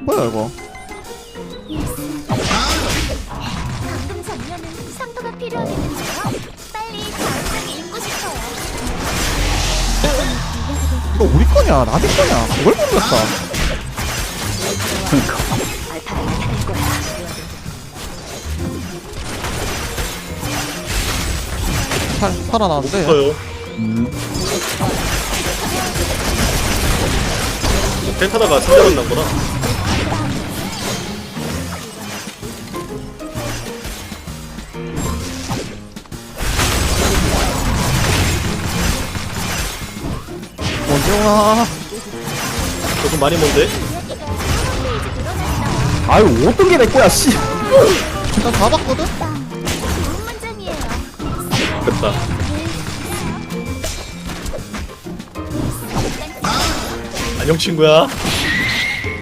뭐야 이거 방금 장면은 상도가 필요하겠는데요? 빨리 다음 장에 읽고 싶어요. 이거 우리 거냐 나비 거냐 그걸 모르겠다 살, 살아나는데 없어요. 음. 펜타다가 상대만 난 거라. 오나 조금 많이 늘어났어요. 아유 어떤 게 내 거야 씨 일단 잡았거든? 좋은 문장이에요. 됐다. 안녕 친구야.